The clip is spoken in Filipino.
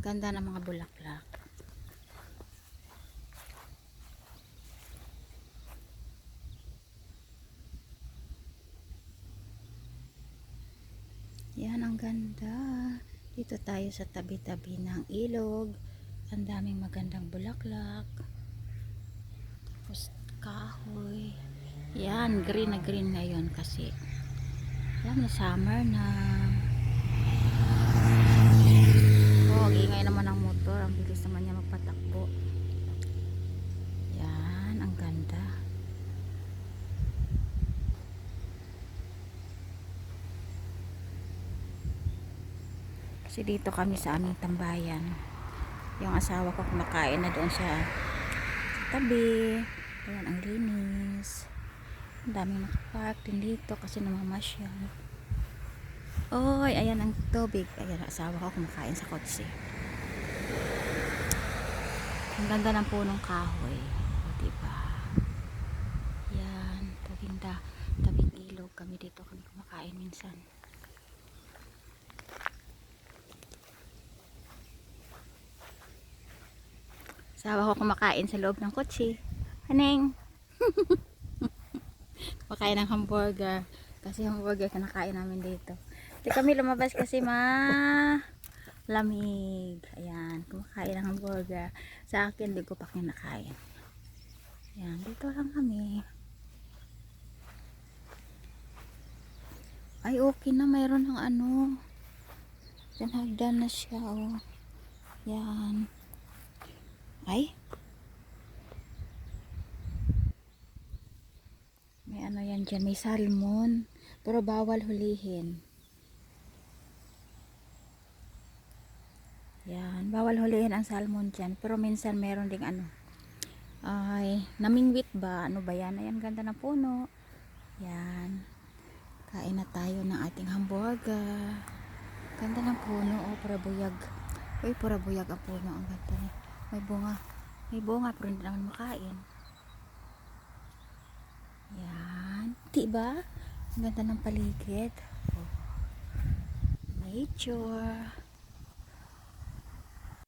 Ganda ng mga bulaklak. Yan ang ganda. Dito tayo sa tabi-tabi ng ilog. Ang daming magandang bulaklak. Tapos kahoy. Yan, green na green ngayon kasi alam na summer na. Oh, ang ingay naman ng motor. Ang bilis naman niya magpatakbo. Yan, ang ganda. Kasi dito kami sa aming tambayan. Yung asawa ko kumakain na doon sa, tabi. Ayan, ang linis. Ang daming nakapark din dito kasi namamasyal. Oy, ayan ang tubig. Ayan, asawa ko kumakain sa kotse. Ang ganda ng punong kahoy. O, diba? Yan, tabing da, tabing ilog kami dito kami kumakain minsan. Asawa ko kumakain sa loob ng kotse. Haneng! Kumakain ng hamburger. Kasi hamburger kinakain namin dito. Hindi kami lumabas kasi ma lamig. Ayan, kumakain ng hamburger. Sa akin, hindi ko pa kinakain. Ayan, dito lang kami. Ay, okay na. Mayroon ng ano. Yan, hagdan na siya, oh. Yan. Ay. May ano yan dyan. May salmon. Pero bawal hulihin. Yan. Bawal hulihin ang salmon dyan. Pero minsan meron ding ano. Ay, namingwit ba? Ano ba yan? Ayan, ganda ng puno. Yan. Kain na tayo ng ating hamburger. Ganda ng puno. Oh, para buyag. Uy, para buyag ang puno. Ang ganda niya. May bunga. May bunga pero hindi naman makain. Yan. Diba? Ang ganda ng paligid. Oh. Nature.